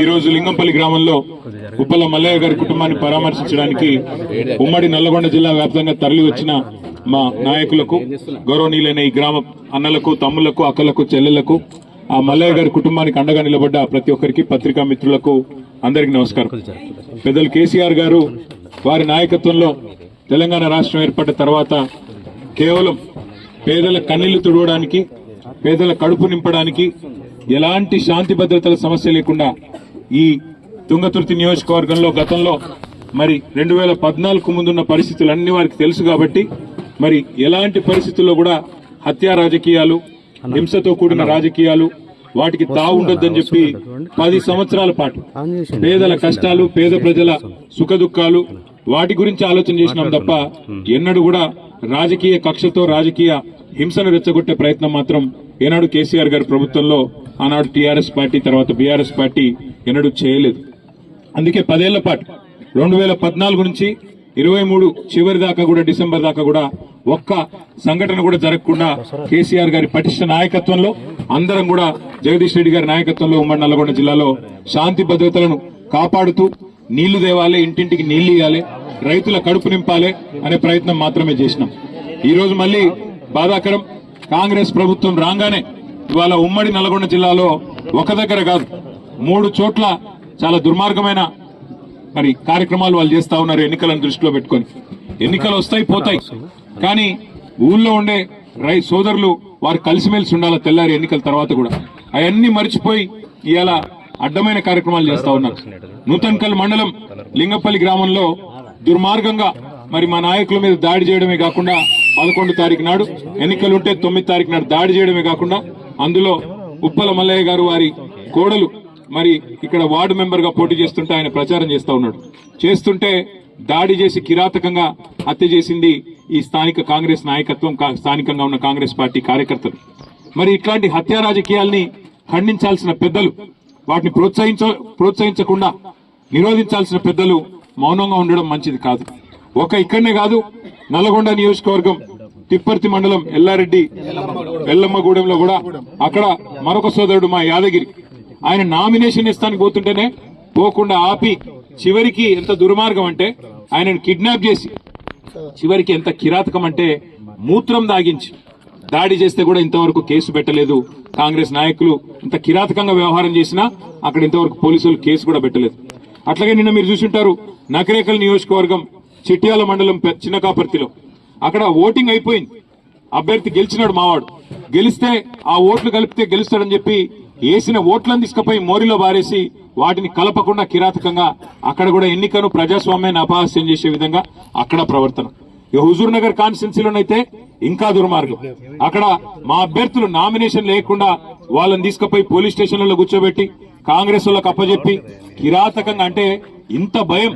ఈ రోజు లింగంపల్లి గ్రామంలో ఉప్పల మల్లయ్య గారి కుటుంబాన్ని పరామర్శించడానికి ఉమ్మడి నల్లగొండ జిల్లా వ్యాప్తంగా తరలి వచ్చిన మా నాయకులకు గౌరవనీయులైన ఈ గ్రామ అన్నలకు తమ్ముళ్ళకు అక్కలకు చెల్లెళ్ళకు ఆ మల్లయ్య గారి కుటుంబానికి అండగా నిలబడ్డ ప్రతి ఒక్కరికి పత్రికా మిత్రులకు అందరికీ నమస్కారం. పెద్దలు కేసీఆర్ గారు వారి నాయకత్వంలో తెలంగాణ రాష్ట్రం ఏర్పడ్డ తర్వాత కేవలం పేదల కన్నీళ్ళు తుడవడానికి పేదల కడుపు నింపడానికి ఎలాంటి శాంతి భద్రతల సమస్య లేకుండా ఈ తుంగతుర్తి నియోజకవర్గంలో గతంలో మరి రెండు వేల పద్నాలుగు ముందున్న పరిస్థితులు అన్ని వారికి తెలుసు కాబట్టి మరి ఎలాంటి పరిస్థితుల్లో కూడా హత్యా రాజకీయాలు హింసతో కూడిన రాజకీయాలు వాటికి తావు ఉండొద్దని చెప్పి పది సంవత్సరాల పాటు పేదల కష్టాలు పేద ప్రజల సుఖ దుఃఖాలు వాటి గురించి ఆలోచన చేసినాం తప్ప ఎన్నడూ కూడా రాజకీయ కక్షతో రాజకీయ హింసను రెచ్చగొట్టే ప్రయత్నం మాత్రం ఏనాడు కేసీఆర్ గారి ప్రభుత్వంలో ఆనాడు టీఆర్ఎస్ పార్టీ తర్వాత బీఆర్ఎస్ పార్టీ ఎన్నడూ చేయలేదు. అందుకే పదేళ్ళ పాటు రెండు వేల పద్నాలుగు నుంచి ఇరవై మూడు చివరి దాకా కూడా డిసెంబర్ దాకా కూడా ఒక్క సంఘటన కూడా జరగకుండా కేసీఆర్ గారి పటిష్ట నాయకత్వంలో అందరం కూడా జగదీష్ రెడ్డి గారి నాయకత్వంలో ఉమ్మడి నల్గొండ జిల్లాలో శాంతి భద్రతలను కాపాడుతూ నీళ్ళు తేవాలి ఇంటింటికి నీళ్ళు ఇవ్వాలి రైతుల కడుపు నింపాలి అనే ప్రయత్నం మాత్రమే చేసినాం. ఈరోజు మళ్ళీ బాధాకరం కాంగ్రెస్ ప్రభుత్వం రాగానే ఇవాళ ఉమ్మడి నల్గొండ జిల్లాలో ఒక దగ్గర కాదు మూడు చోట్ల చాలా దుర్మార్గమైన మరి కార్యక్రమాలు వాళ్ళు చేస్తూ ఉన్నారు ఎన్నికలను దృష్టిలో పెట్టుకొని. ఎన్నికలు వస్తాయి పోతాయి. కానీ ఊళ్ళో ఉండే రై సోదరులు వారు కలిసిమెలిసి ఉండాలి తెల్లారి ఎన్నికల తర్వాత కూడా. అవన్నీ మర్చిపోయి ఇవాళ అడ్డమైన కార్యక్రమాలు చేస్తూ ఉన్నారు. నూతన్కల్ మండలం లింగపల్లి గ్రామంలో దుర్మార్గంగా మరి మా నాయకుల మీద దాడి చేయడమే కాకుండా పదకొండు తారీఖు నాడు ఎన్నికలు ఉంటే తొమ్మిది తారీఖు నాడు దాడి చేయడమే కాకుండా అందులో ఉప్పల మల్లయ్య గారు వారి కోడలు మరి ఇక్కడ వార్డు మెంబర్గా పోటీ చేస్తుంటే ఆయన ప్రచారం చేస్తూ ఉన్నాడు. చేస్తుంటే దాడి చేసి కిరాతకంగా హత్య చేసింది ఈ స్థానిక కాంగ్రెస్ నాయకత్వం కా- స్థానికంగా ఉన్న కాంగ్రెస్ పార్టీ కార్యకర్తలు. మరి ఇట్లాంటి హత్యా రాజకీయాల్ని ఖండించాల్సిన పెద్దలు వాటిని ప్రోత్సహించ ప్రోత్సహించకుండా నిరోధించాల్సిన పెద్దలు మౌనంగా ఉండడం మంచిది కాదు. ఒక ఇక్కడనే కాదు నల్గొండ నియోజకవర్గం తిప్పర్తి మండలం ఎల్లారెడ్డి ఎల్లమ్మగూడెంలో కూడా అక్కడ మరొక సోదరుడు మా యాదగిరి. ఆయన నామినేషన్ ఇస్తానికి పోతుంటేనే పోకుండా ఆపి చివరికి ఎంత దుర్మార్గం అంటే ఆయనను కిడ్నాప్ చేసి చివరికి ఎంత కిరాతకం అంటే మూత్రం దాగించి దాడి చేస్తే కూడా ఇంతవరకు కేసు పెట్టలేదు. కాంగ్రెస్ నాయకులు ఇంత కిరాతకంగా వ్యవహారం చేసినా అక్కడ ఇంతవరకు పోలీసులు కేసు కూడా పెట్టలేదు. అట్లాగే నిన్న మీరు చూసుంటారు నకరేకల్ నియోజకవర్గం చిట్యాల మండలం చిన్నకాపర్తిలో అక్కడ ఓటింగ్ అయిపోయింది. అభ్యర్థి గెలిచినాడు మావాడు. గెలిస్తే ఆ ఓట్లు కలిపితే గెలుస్తాడని చెప్పి వేసిన ఓట్లను తీసుకుపోయి మోరిలో బారేసి వాటిని కలపకుండా కిరాతకంగా అక్కడ కూడా ఎన్నికను ప్రజాస్వామ్యాన్ని అపహాస్యం చేసే విధంగా అక్కడ ప్రవర్తన. ఇక హుజూర్ నగర్ కాన్స్టిట్యున్సీలోనైతే ఇంకా దుర్మార్గం. అక్కడ మా అభ్యర్థులు నామినేషన్ లేకుండా వాళ్ళని తీసుకుపోయి పోలీస్ స్టేషన్లలో కూర్చోబెట్టి కాంగ్రెస్ వాళ్ళకి అప్పజెప్పి కిరాతకంగా అంటే ఇంత భయం.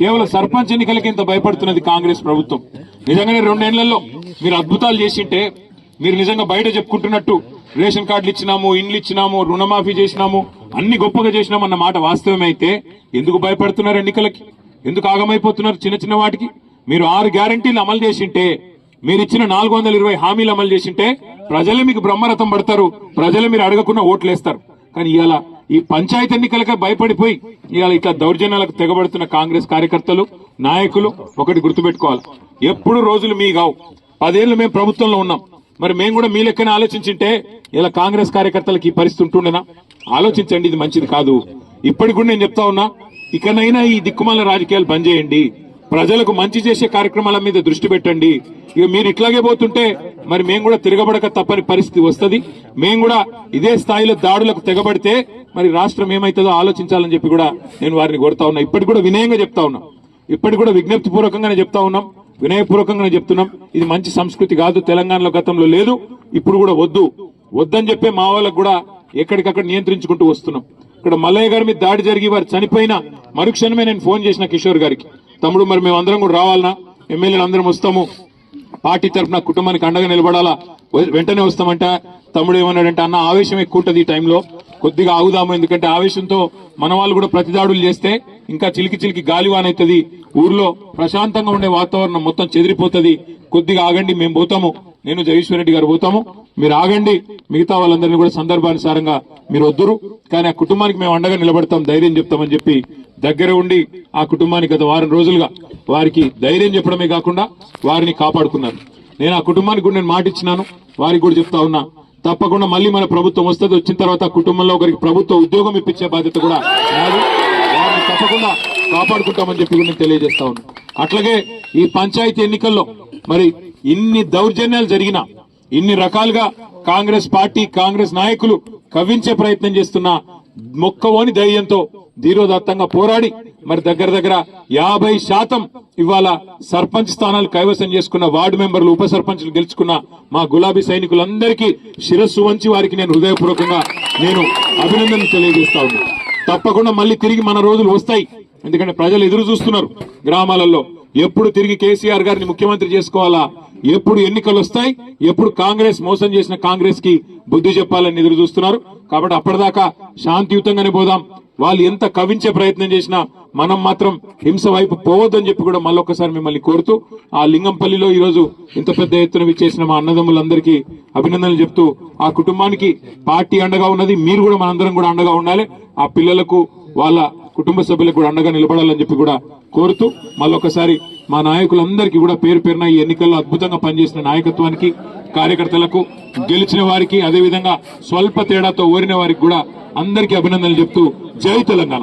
కేవలం సర్పంచ్ ఎన్నికలకి ఇంత భయపడుతున్నది కాంగ్రెస్ ప్రభుత్వం. నిజంగానే రెండేళ్ళలో మీరు అద్భుతాలు చేసింటే మీరు నిజంగా బయట చెప్పుకుంటున్నట్టు రేషన్ కార్డులు ఇచ్చినాము ఇండ్లు ఇచ్చినాము రుణమాఫీ చేసినాము అన్ని గొప్పగా చేసినాము అన్న మాట వాస్తవమైతే ఎందుకు భయపడుతున్నారు ఎన్నికలకి? ఎందుకు ఆగమైపోతున్నారు చిన్న చిన్న వాటికి? మీరు ఆరు గ్యారంటీలు అమలు చేసింటే మీరు ఇచ్చిన నాలుగు వందల ఇరవై హామీలు అమలు చేసింటే ప్రజలే మీకు బ్రహ్మరథం పడతారు ప్రజలు మీరు అడగకుండా ఓట్లేస్తారు. కానీ ఇవాళ ఈ పంచాయతీ ఎన్నికలకే భయపడిపోయి ఇవాళ ఇట్లా దౌర్జన్యాలకు తెగబడుతున్న కాంగ్రెస్ కార్యకర్తలు నాయకులు ఒకటి గుర్తుపెట్టుకోవాలి. ఎప్పుడు రోజులు మీ కావు. పదేళ్ళు మేము ప్రభుత్వంలో ఉన్నాం. మరి మేము కూడా మీ లెక్కనే ఆలోచించింటే ఇలా కాంగ్రెస్ కార్యకర్తలకు ఈ పరిస్థితి ఉంటుండేనా? ఆలోచించండి ఇది మంచిది కాదు. ఇప్పటికి కూడా నేను చెప్తా ఉన్నా ఇకనైనా ఈ దిక్కుమాల రాజకీయాలు బంద్ చేయండి. ప్రజలకు మంచి చేసే కార్యక్రమాల మీద దృష్టి పెట్టండి. ఇక మీరు ఇట్లాగే పోతుంటే మరి మేము కూడా తిరగబడక తప్పని పరిస్థితి వస్తుంది. మేము కూడా ఇదే స్థాయిలో దాడులకు తెగబడితే మరి రాష్ట్రం ఏమవుతుందో ఆలోచించాలని చెప్పి కూడా నేను వారిని కోరుతా ఉన్నా. ఇప్పటికి కూడా వినయంగా చెప్తా ఉన్నా. ఇప్పటికి కూడా విజ్ఞప్తి పూర్వకంగానే చెప్తా ఉన్నాం. వినయపూర్వకంగానే చెప్తున్నాం. ఇది మంచి సంస్కృతి కాదు. తెలంగాణలో గతంలో లేదు. ఇప్పుడు కూడా వద్దు. వద్దని చెప్పే మా వాళ్ళకు కూడా ఎక్కడికక్కడ నియంత్రించుకుంటూ వస్తున్నాం. ఇక్కడ మల్లయ్య గారి మీద దాడి జరిగి వారు చనిపోయిన మరుక్షణమే నేను ఫోన్ చేసిన కిషోర్ గారికి. తమ్ముడు మరి మేము అందరం కూడా రావాలనా? ఎమ్మెల్యేలు అందరం వస్తాము. పార్టీ తరఫున కుటుంబానికి అండగా నిలబడాలా? వెంటనే వస్తామంట. తమ్ముడు ఏమన్నాడంటే అన్న ఆవేశం ఎక్కువ ఉంటుంది ఈ టైంలో. కొద్దిగా ఆగుదాము ఎందుకంటే ఆవేశంతో మన వాళ్ళు కూడా ప్రతిదాడులు చేస్తే ఇంకా చిలికి చిలికి గాలివాన్ అవుతుంది ఊర్లో ప్రశాంతంగా ఉండే వాతావరణం మొత్తం చెదిరిపోతుంది. కొద్దిగా ఆగండి మేము పోతాము. నేను జగదీశ్వర్ రెడ్డి గారు పోతాము. మీరు ఆగండి మిగతా వాళ్ళందరినీ కూడా సందర్భానుసారంగా మీరు వద్దురు. కానీ ఆ కుటుంబానికి మేము అండగా నిలబడతాం ధైర్యం చెప్తామని చెప్పి దగ్గర ఉండి ఆ కుటుంబానికి గత వారం రోజులుగా వారికి ధైర్యం చెప్పడమే కాకుండా వారిని కాపాడుకున్నారు. నేను ఆ కుటుంబానికి కూడా నేను మాట ఇచ్చినాను వారికి కూడా చెప్తా ఉన్నా. తప్పకుండా మళ్ళీ మన ప్రభుత్వం వస్తుంది. వచ్చిన తర్వాత కుటుంబంలో ఒకరికి ప్రభుత్వ ఉద్యోగం ఇప్పించే బాధ్యత కూడా వారిని తప్పకుండా కాపాడుకుంటామని చెప్పి నేను తెలియజేస్తా ఉన్నాను అట్లాగే ఈ పంచాయతీ ఎన్నికల్లో మరి ఇన్ని దౌర్జన్యాలు జరిగినా ఇన్ని రకాలుగా కాంగ్రెస్ పార్టీ కాంగ్రెస్ నాయకులు కవ్వించే ప్రయత్నం చేస్తున్న మొక్కవోని ధైర్యంతో ధీరోదత్తంగా పోరాడి మరి దగ్గర దగ్గర యాభై శాతం ఇవాళ సర్పంచ్ స్థానాలు కైవసం చేసుకున్న వార్డు మెంబర్లు ఉప సర్పంచ్లు గెలుచుకున్న మా గులాబీ సైనికులందరికీ శిరస్సు వంచి వారికి నేను హృదయపూర్వకంగా నేను అభినందన తెలియజేస్తా ఉన్నాను తప్పకుండా మళ్ళీ తిరిగి మన రోజులు వస్తాయి. ఎందుకంటే ప్రజలు ఎదురు చూస్తున్నారు గ్రామాలలో. ఎప్పుడు తిరిగి కేసీఆర్ గారిని ముఖ్యమంత్రి చేసుకోవాలా? ఎప్పుడు ఎన్నికలు వస్తాయి ఎప్పుడు కాంగ్రెస్ మోసం చేసిన కాంగ్రెస్కి బుద్ధి చెప్పాలని ఎదురు చూస్తున్నారు. కాబట్టి అప్పటిదాకా శాంతియుతంగానే పోదాం. వాళ్ళు ఎంత కవించే ప్రయత్నం చేసినా మనం మాత్రం హింస వైపు పోవద్దని చెప్పి కూడా మళ్ళొక్కసారి మిమ్మల్ని కోరుతూ ఆ లింగంపల్లిలో ఈరోజు ఇంత పెద్ద ఎత్తున విచ్చేసిన మా అన్నదమ్ములందరికీ అభినందనలు చెప్తూ ఆ కుటుంబానికి పార్టీ అండగా ఉన్నది మీరు కూడా మనందరం కూడా అండగా ఉండాలి. ఆ పిల్లలకు వాళ్ళ కుటుంబ సభ్యులకు కూడా అండగా నిలబడాలని చెప్పి కూడా కోరుతూ మళ్ళొకసారి మా నాయకులందరికీ కూడా పేరు పేరున ఈ ఎన్నికల్లో అద్భుతంగా పనిచేసిన నాయకత్వానికి కార్యకర్తలకు గెలిచిన వారికి అదేవిధంగా స్వల్ప తేడాతో ఓరిన వారికి కూడా అందరికీ అభినందనలు చెప్తూ జై తెలంగాణ.